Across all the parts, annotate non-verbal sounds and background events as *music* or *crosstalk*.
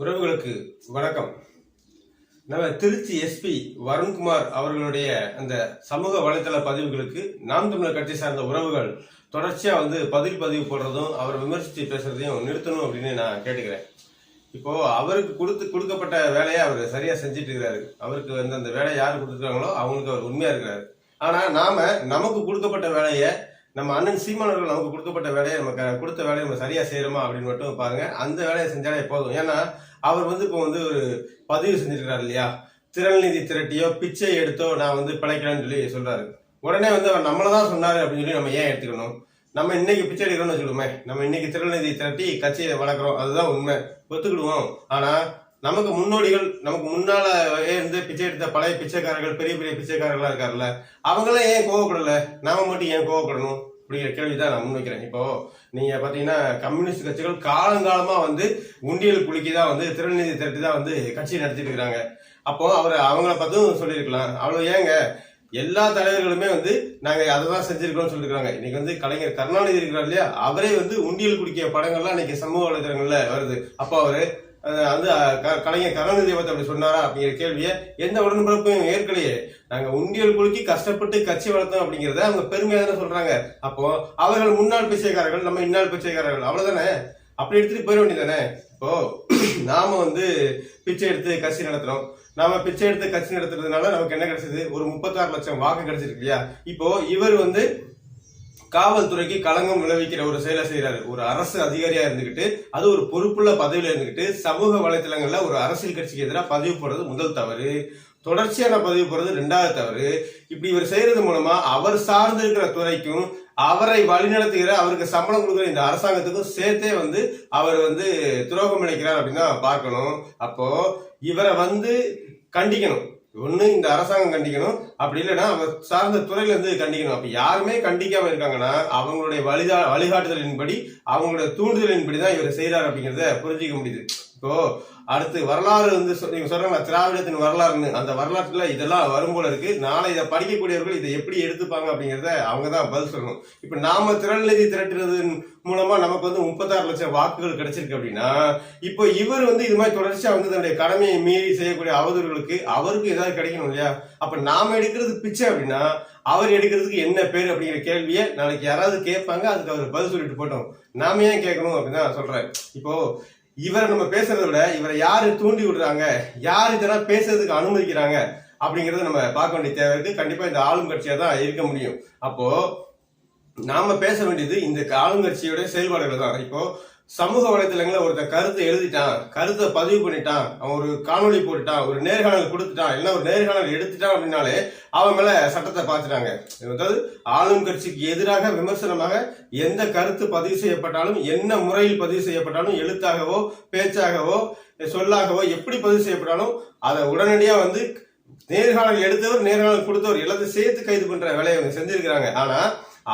உறவுகளுக்கு வணக்கம். நம்ம திருச்சி எஸ்பி வருண்குமார் அவர்களுடைய அந்த சமூக வலைதள பதிவுகளுக்கு நாம் தமிழர் கட்சி சார்ந்த உறவுகள் தொடர்ச்சியா வந்து பதில் பதிவு போடுறதும் அவரை விமர்சித்து பேசுறதையும் நிறுத்தணும் அப்படின்னு நான் கேட்டுக்கிறேன். இப்போ அவருக்கு கொடுத்து கொடுக்கப்பட்ட வேலையை அவர் சரியா செஞ்சுட்டு இருக்கிறாரு. அவருக்கு வந்து அந்த வேலையை யார் கொடுத்துருக்காங்களோ அவங்களுக்கு அவர் உண்மையா இருக்கிறாரு. ஆனா நாம நமக்கு கொடுக்கப்பட்ட வேலையை நம்ம அண்ணன் சீமானவர்கள் நமக்கு கொடுக்கப்பட்ட வேலையை நம்ம கொடுத்த வேலையை நம்ம சரியா செய்யறோமா அப்படின்னு மட்டும் பாருங்க. அந்த வேலையை செஞ்சாலே போதும். ஏன்னா அவர் வந்து இப்போ வந்து ஒரு பதிவு செஞ்சிருக்கிறார் இல்லையா? திறன் நிதி திரட்டியோ பிச்சை எடுத்தோ நான் வந்து பிழைக்கிறேன்னு சொல்லி சொல்றாரு. உடனே வந்து அவர் நம்மளை தான் சொன்னாரு அப்படின்னு சொல்லி நம்ம ஏன் எடுத்துக்கணும்? நம்ம இன்னைக்கு பிச்சை எடுக்கிறோம்னு வச்சுக்கோமே நம்ம இன்னைக்கு திரள் நிதி திரட்டி கட்சியை வளர்க்குறோம் அதுதான் உண்மை. ஒத்துக்கிடுவோம். ஆனா நமக்கு முன்னோடிகள் நமக்கு முன்னால இருந்து பிச்சை எடுத்த பழைய பிச்சைக்காரர்கள் பெரிய பெரிய பிச்சைக்காரர்களா இருக்காருல்ல அவங்களாம் ஏன் கோவப்படல? நாம மட்டும் ஏன் கோவப்படணும்? அப்படிங்கிற கேள்வி தான் நான் முன்வைக்கிறேன் இப்போ நீங்க பாத்தீங்கன்னா கம்யூனிஸ்ட் கட்சிகள் காலங்காலமா வந்து உண்டியல் குலுக்கி தான் வந்து திருநீதி திரட்டி தான் வந்து கட்சியை நடத்திட்டு இருக்கிறாங்க. அப்போ அவர் அவங்கள பார்த்தும் சொல்லியிருக்கலாம். அவ்வளவு ஏங்க? எல்லா தலைவர்களுமே வந்து நாங்க அதை தான் செஞ்சிருக்கோம்னு சொல்லிருக்காங்க இன்னைக்கு வந்து கலைஞர் கருணாநிதி இருக்கிறார் இல்லையா? அவரே வந்து உண்டியல் குடிக்கிய படங்கள்லாம் இன்னைக்கு சமூக வலைதளங்கள்ல வருது. அப்போ அவரு அது க- கலைஞர் கருணாநிதி பத்தி அப்படி சொன்னாரா அப்படிங்கிற கேள்வியை எந்த உடன்பிறப்பும் ஏற்கலையே. நாங்க உண்டியல் குலுக்கி கஷ்டப்பட்டு கட்சி வளர்த்தோம் அப்படிங்கிறத அவங்க பெருமையாக தானே சொல்றாங்க. அப்போ அவர்கள் முன்னாள் பிச்சைக்காரர்கள் நம்ம இந்நாள் பிச்சைக்காரர்கள் அவ்வளவுதானே? அப்படி எடுத்துட்டு போயிட வேண்டியதானே இப்போ *clears throat* நாம வந்து பிச்சை எடுத்து கட்சி நடத்துறோம். நாம பிச்சை எடுத்து கட்சி நடத்துறதுனால நமக்கு என்ன கிடைச்சது? ஒரு முப்பத்தாறு லட்சம் வாக்கு கிடைச்சிருக்கு இல்லையா? இப்போ இவர் வந்து காவல்துறைக்கு களங்கம் விளைவிக்கிற ஒரு செயலை செய்யறாரு ஒரு அரசு அதிகாரியா இருந்துகிட்டு அது ஒரு பொறுப்புள்ள பதவியில இருந்துகிட்டு சமூக வலைத்தளங்கள்ல ஒரு அரசியல் கட்சிக்கு எதிராக பதிவு போடுறது முதல் தவறு. தொடர்ச்சியான பதிவு போடுறது ரெண்டாவது தவறு. இப்படி இவர் செய்யறது மூலமா அவர் சார்ந்து இருக்கிற துறைக்கும் அவரை வழிநடத்துகிற அவருக்கு சம்பளம் கொடுக்குற இந்த அரசாங்கத்துக்கும் சேர்த்தே வந்து அவர் வந்து துரோகம் நினைக்கிறார் அப்படின்னு தான் பார்க்கணும். அப்போ இவரை வந்து கண்டிக்கணும். ஒண்ணு இந்த அரசாங்கம் கண்டிக்கணும் அப்படி இல்லைன்னா அவர் சார்ந்த துறையில இருந்து கண்டிக்கணும். அப்ப யாருமே கண்டிக்காம இருக்காங்கன்னா அவங்களுடைய வழிதா வழிகாட்டுதலின்படி அவங்களுடைய தூண்டுதலின்படி தான் இவர் செய்யறாரு அப்படிங்கறத புரிஞ்சிக்க முடியுது. இப்போ அடுத்து வரலாறு வந்து நீங்க சொல்றாங்க திராவிடத்தின் வரலாறுன்னு அந்த வரலாற்றுல இதெல்லாம் வரும் போல இருக்கு. நாளை இதை படிக்கக்கூடியவர்கள் இதை எப்படி எடுத்துப்பாங்க அப்படிங்கறத அவங்க தான் பதில் சொல்லணும். இப்ப நாம திரள்நிதி திரட்டுறதன் மூலமா நமக்கு வந்து முப்பத்தாறு லட்சம் வாக்குகள் கிடைச்சிருக்கு அப்படின்னா இப்போ இவர் வந்து இது மாதிரி தொடர்ச்சியா வந்து தன்னுடைய கடமையை மீறி செய்யக்கூடிய அவதூறுகளுக்கு அவருக்கு ஏதாவது கிடைக்கணும் இல்லையா? அப்ப நாம எடுக்கிறது பிச்சை அப்படின்னா அவர் எடுக்கிறதுக்கு என்ன பேர் அப்படிங்கிற கேள்வியை நாளைக்கு யாராவது கேட்பாங்க அதுக்கு அவர் பதில் சொல்லிட்டு போட்டோம். நாம ஏன் கேட்கணும் அப்படின்னு தான் சொல்றேன். இப்போ இவரை நம்ம பேசுறதை விட இவரை யாரு தூண்டி விடுறாங்க? யார் இதெல்லாம் பேசுறதுக்கு அனுமதிக்கிறாங்க? அப்படிங்கறத நம்ம பார்க்க வேண்டிய தேவை இருக்கு. கண்டிப்பா இந்த ஆளும் கட்சியா தான் இருக்க முடியும். அப்போ நாம பேச வேண்டியது இந்த ஆளுங்கட்சியோட செயல்பாடுகள் தான். இப்போ சமூக வலைத்தளங்களில் ஒருத்தன் கருத்தை எழுதிட்டான் கருத்தை பதிவு பண்ணிட்டான் அவன் ஒரு காணொலி போட்டுட்டான் ஒரு நேர்காணல் கொடுத்துட்டான் இல்லை ஒரு நேர்காணல் எடுத்துட்டான் அப்படின்னாலே அவன் மேல சட்டத்தை பார்த்துட்டாங்க அதாவது ஆளும் கட்சிக்கு எதிராக விமர்சனமாக எந்த கருத்து பதிவு செய்யப்பட்டாலும் என்ன முறையில் பதிவு செய்யப்பட்டாலும் எழுத்தாகவோ பேச்சாகவோ சொல்லாகவோ எப்படி பதிவு செய்யப்பட்டாலும் அதை உடனடியா வந்து நேர்காணல் எடுத்தவர் நேர்காணல் கொடுத்தவர் எல்லாத்தையும் சேர்த்து கைது பண்ற வேலையை அவங்க செஞ்சிருக்கிறாங்க. ஆனா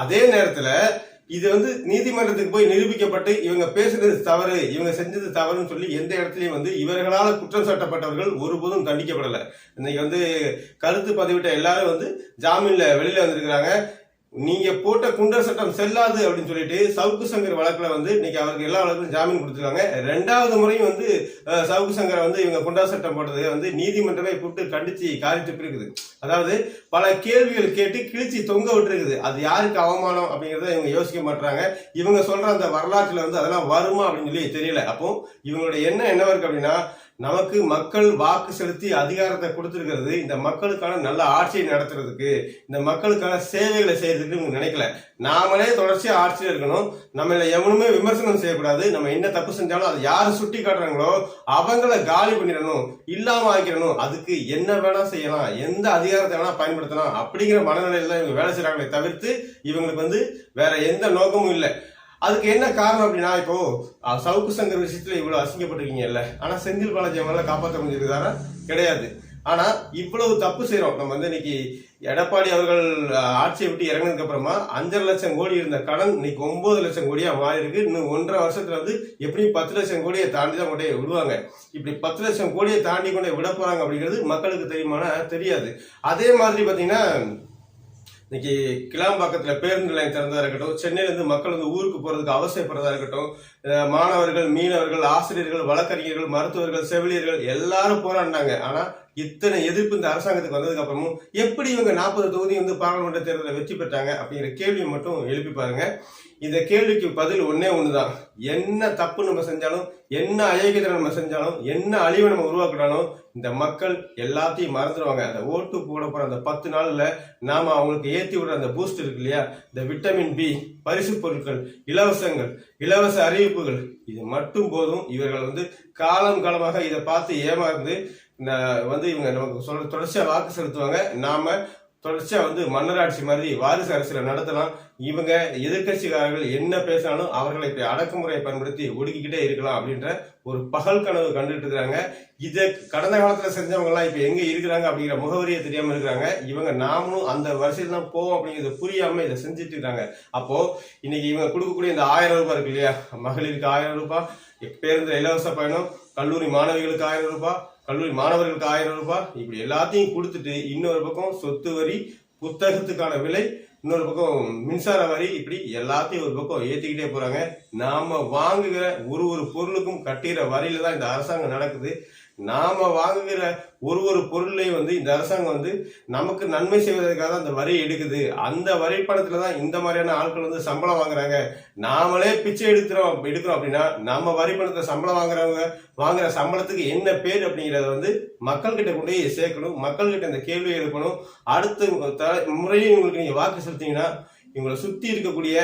அதே நேரத்துல இது வந்து நீதிமன்றத்துக்கு போய் நிரூபிக்கப்பட்டு இவங்க பேசுறது தவறு இவங்க செஞ்சது தவறுன்னு சொல்லி எந்த இடத்துலையும் வந்து இவர்களால் குற்றம் சாட்டப்பட்டவர்கள் ஒருபோதும் தண்டிக்கப்படலை. இன்னைக்கு வந்து கருத்து பதிவிட்ட எல்லாரும் வந்து ஜாமீன்ல வெளியில வந்திருக்கிறாங்க. நீங்க போட்ட குண்டர் சட்டம் செல்லாது அப்படின்னு சொல்லிட்டு சவுக்கு சங்கர் வழக்குல வந்து இன்னைக்கு அவருக்கு எல்லா வழக்கும் ஜாமீன் கொடுத்துருக்காங்க. ரெண்டாவது முறையும் வந்து சவுக்கு சங்கரை வந்து இவங்க குண்டர் சட்டம் போட்டது வந்து நீதிமன்றமே கூப்பிட்டு கண்டிச்சு காரி இருக்குது அதாவது பல கேள்விகள் கேட்டு கிழிச்சு தொங்க விட்டுருக்குது. அது யாருக்கு அவமானம் அப்படிங்கறத இவங்க யோசிக்க மாட்டாங்க இவங்க சொல்ற அந்த வரலாற்றுல வந்து அதெல்லாம் வருமா அப்படின்னு சொல்லி தெரியல. அப்போ இவங்களுடைய எண்ணம் என்னவா இருக்கு அப்படின்னா நமக்கு மக்கள் வாக்கு செலுத்தி அதிகாரத்தை கொடுத்துருக்கிறது. இந்த மக்களுக்கான நல்ல ஆட்சியை நடத்துறதுக்கு இந்த மக்களுக்கான சேவைகளை செய்யறதுக்கு இவங்க நினைக்கல. நாமளே தொடர்ச்சியாக ஆட்சியில் இருக்கணும். நம்மள எவனுமே விமர்சனம் செய்யக்கூடாது. நம்ம என்ன தப்பு செஞ்சாலும் அதை யார் சுட்டி காட்டுறாங்களோ அவங்கள காலி பண்ணிடணும் இல்லாமல் ஆக்கிடணும். அதுக்கு என்ன வேணா செய்யலாம் எந்த அதிகாரத்தை வேணா பயன்படுத்தலாம் அப்படிங்கிற மனநிலையில் தான் இவங்க வேலை செய்கிறாங்களே தவிர்த்து இவங்களுக்கு வந்து வேற எந்த நோக்கமும் இல்லை. அதுக்கு என்ன காரணம் அப்படின்னா இப்போ சவுக்கு சங்கர் விஷயத்துல இவ்வளவு அசிங்கப்பட்டிருக்கீங்கல்ல. ஆனா செந்தில் பாலாஜி அவங்களால காப்பாற்ற முடிஞ்சிருக்காரா கிடையாது. ஆனா இவ்வளவு தப்பு செய்யறோம் நம்ம வந்து இன்னைக்கு எடப்பாடி அவர்கள் ஆட்சியை விட்டு இறங்கினதுக்கு அப்புறமா அஞ்சரை லட்சம் கோடி இருந்த கடன் இன்னைக்கு ஒன்பது லட்சம் கோடியா மாறி இருக்கு இன்னும் ஒன்றரை வருஷத்துல வந்து எப்படியும் பத்து லட்சம் கோடியை தாண்டி தான் கொண்டே விடுவாங்க. இப்படி பத்து லட்சம் கோடியை தாண்டி கொண்டே விட போறாங்க அப்படிங்கிறது மக்களுக்கு தெரியுமானா தெரியாது. அதே மாதிரி பாத்தீங்கன்னா இன்னைக்கு கிளாம்பாக்கத்தில் பேருந்து நிலையம் திறந்ததாக இருக்கட்டும் சென்னையிலேருந்து மக்கள் வந்து ஊருக்கு போகிறதுக்கு அவசியப்படுறதா இருக்கட்டும் மாணவர்கள் மீனவர்கள் ஆசிரியர்கள் வழக்கறிஞர்கள் மருத்துவர்கள் செவிலியர்கள் எல்லாரும் போராடினாங்க. ஆனால் இத்தனை எதிர்ப்பு இந்த அரசாங்கத்துக்கு வந்ததுக்கு அப்புறமும் எப்படி இவங்க நாற்பது தொகுதி வந்து பாராளுமன்ற தேர்தலில் வெற்றி பெற்றாங்க அப்படிங்கிற கேள்வியை மட்டும் எழுப்பி பாருங்க. இந்த கேள்விக்கு பதில் ஒன்னே ஒண்ணுதான். என்ன தப்பு நம்ம செஞ்சாலும் என்ன அயோக்கியத்தை நம்ம செஞ்சாலும் என்ன அழிவை நம்ம உருவாக்கினாலும் இந்த மக்கள் எல்லாத்தையும் மறந்துடுவாங்க. அந்த ஓட்டு போட போற அந்த பத்து நாள்ல நாம அவங்களுக்கு ஏத்தி விடுற அந்த பூஸ்ட் இருக்கு இல்லையா? இந்த விட்டமின் பி பரிசு பொருட்கள் இலவசங்கள் இலவச அறிவிப்புகள். இது மட்டும் போதும். இவர்கள் வந்து காலம் காலமாக இதை பார்த்து ஏமாந்து வந்து இவங்க நமக்கு சொல்ற தொடர்ச்சியா வாக்கு செலுத்துவாங்க. நாம தொடர்ச்சியா வந்து மன்னராட்சி மாதிரி வாரிசு அரசியலை நடத்தலாம். இவங்க எதிர்கட்சிக்காரர்கள் என்ன பேசினாலும் அவர்களை இப்படி அடக்குமுறையை பயன்படுத்தி ஒடுக்கிக்கிட்டே இருக்கலாம் அப்படின்ற ஒரு பகல் கனவு கண்டுட்டு இருக்கிறாங்க. இதை கடந்த காலத்துல செஞ்சவங்க எல்லாம் இப்ப எங்க இருக்கிறாங்க அப்படிங்கிற முகவரியை தெரியாம இருக்கிறாங்க. இவங்க நாமளும் அந்த வரிசையில் தான் போவோம் அப்படிங்கிறது புரியாம இதை செஞ்சுட்டு இருக்காங்க அப்போ இன்னைக்கு இவங்க கொடுக்கக்கூடிய இந்த ஆயிரம் ரூபாய் இருக்கு இல்லையா? மகளிருக்கு ஆயிரம் ரூபாய் பேருந்து இலவச பயணம் கல்லூரி மாணவிகளுக்கு ஆயிரம் ரூபாய் கல்லூரி மாணவர்களுக்கு ஆயிரம் ரூபாய் இப்படி எல்லாத்தையும் கொடுத்துட்டு இன்னொரு பக்கம் சொத்து வரி புத்தகத்துக்கான விலை இன்னொரு பக்கம் மின்சார வரி இப்படி எல்லாத்தையும் ஒரு பக்கம் ஏற்றிக்கிட்டே போறாங்க. நாம வாங்குகிற ஒரு ஒரு பொருளுக்கும் கட்டுகிற வரியில தான் இந்த அரசாங்கம் நடக்குது. நாம வாங்குகிற ஒரு ஒரு பொருளையும் வந்து இந்த அரசாங்கம் வந்து நமக்கு நன்மை செய்வதற்காக தான் அந்த வரி எடுக்குது. அந்த வரி பணத்துல தான் இந்த மாதிரியான ஆட்கள் வந்து சம்பளம் வாங்குறாங்க. நாமளே பிச்சை எடுக்கிறோம் எடுக்கிறோம் அப்படின்னா நம்ம வரி பணத்தை சம்பளம் வாங்குறவங்க வாங்குற சம்பளத்துக்கு என்ன பேர் அப்படிங்கறத வந்து மக்கள்கிட்ட கொண்டு போய் சேர்க்கணும். மக்கள்கிட்ட இந்த கேள்வி எழுப்பணும். அடுத்த முறையும் உங்களுக்கு நீங்க வாக்கு செலுத்தீங்கன்னா இவங்களை சுற்றி இருக்கக்கூடிய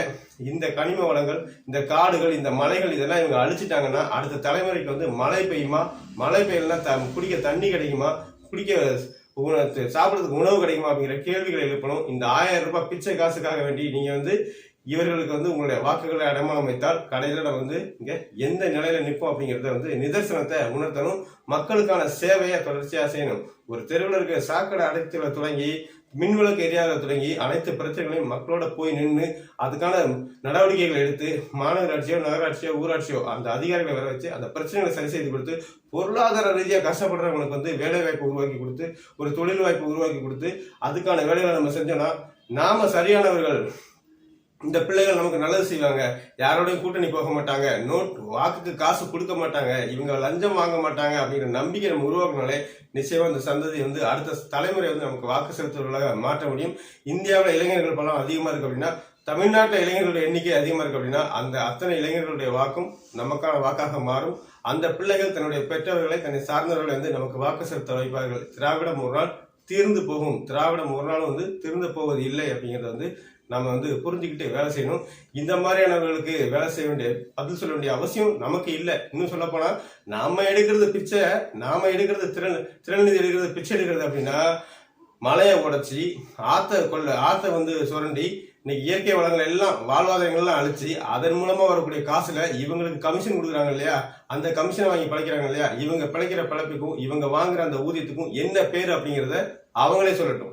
இந்த கனிம வளங்கள் இந்த காடுகள் இந்த மலைகள் இதெல்லாம் இவங்க அழிச்சிட்டாங்கன்னா அடுத்த தலைமுறைக்கு வந்து மழை பெய்யுமா? மழை பெய்யலன்னா த குடிக்க தண்ணி கிடைக்குமா? குடிக்க உணவு சாப்பிட்றதுக்கு உணவு கிடைக்குமா அப்படிங்கிற கேள்விகளை எழுப்பணும். இந்த ஆயிரம் ரூபாய் பிச்சை காசுக்காக வேண்டி நீங்கள் வந்து இவர்களுக்கு வந்து உங்களுடைய வாக்குகளை அடைமானம் வைத்தால் கடைசியில் நம்ம வந்து இங்கே எந்த நிலையில நிற்போம் அப்படிங்கிறத வந்து நிதர்சனத்தை உணர்த்தணும். மக்களுக்கான சேவையை தொடர்ச்சியாக செய்யணும். ஒரு தெருவில் இருக்க சாக்கடை அடைத்துல தொடங்கி மின்விளக்கு எரியாத தொடங்கி அனைத்து பிரச்சனைகளையும் மக்களோட போய் நின்று அதுக்கான நடவடிக்கைகளை எடுத்து மாநகராட்சியோ நகராட்சியோ ஊராட்சியோ அந்த அதிகாரிகளை வர வச்சு அந்த பிரச்சனைகளை சரி செய்து கொடுத்து பொருளாதார ரீதியாக கஷ்டப்படுறவங்களுக்கு வந்து வேலை வாய்ப்பு உருவாக்கி கொடுத்து ஒரு தொழில் வாய்ப்பு உருவாக்கி கொடுத்து அதுக்கான வேலைகளை நம்ம செஞ்சோம்னா நாம சரியானவர்கள் இந்த பிள்ளைகள் நமக்கு நல்லது செய்வாங்க. யாரோடையும் கூட்டணி போக மாட்டாங்க. நோட் வாக்குக்கு காசு கொடுக்க மாட்டாங்க. இவங்க லஞ்சம் வாங்க மாட்டாங்க அப்படிங்கிற நம்பிக்கை நம்ம உருவாக்கினாலே நிச்சயமா இந்த சந்ததி வந்து அடுத்த தலைமுறை வந்து நமக்கு வாக்கு செலுத்துவர்களாக மாற்ற முடியும். இந்தியாவில் இளைஞர்கள் பலம் அதிகமாக இருக்கு அப்படின்னா தமிழ்நாட்டில் இளைஞர்களுடைய எண்ணிக்கை அதிகமாக இருக்கு அப்படின்னா அந்த அத்தனை இளைஞர்களுடைய வாக்கும் நமக்கான வாக்காக மாறும். அந்த பிள்ளைகள் தன்னுடைய பெற்றவர்களை தன்னை சார்ந்தவர்களை வந்து நமக்கு வாக்கு செலுத்த வைப்பார்கள். திராவிடம் ஒரு நாள் தீர்ந்து போகும். திராவிடம் ஒரு நாள் வந்து தீர்ந்து போவது இல்லை அப்படிங்கிறத வந்து நம்ம வந்து புரிஞ்சுக்கிட்டு வேலை செய்யணும். இந்த மாதிரியானவர்களுக்கு வேலை செய்ய வேண்டிய பதில் சொல்ல வேண்டிய அவசியம் நமக்கு இல்லை. இன்னும் சொல்ல போனால் நாம எடுக்கிறது பிச்சை நாம எடுக்கிறது திறன் திறன்நிதி எடுக்கிறது பிச்சை எடுக்கிறது அப்படின்னா மலையை உடச்சி ஆத்த கொள்ள ஆத்த வந்து சுரண்டி இன்னைக்கு இயற்கை வளங்கள் எல்லாம் வாழ்வாதாரங்கள் எல்லாம் அழிச்சு அதன் மூலமா வரக்கூடிய காசுல இவங்களுக்கு கமிஷன் கொடுக்குறாங்க இல்லையா? அந்த கமிஷனை வாங்கி பழைக்கிறாங்க இல்லையா? இவங்க பிழைக்கிற பிழைப்புக்கும் இவங்க வாங்குற அந்த ஊதியத்துக்கும் என்ன பேர் அப்படிங்கறத அவங்களே சொல்லட்டும்.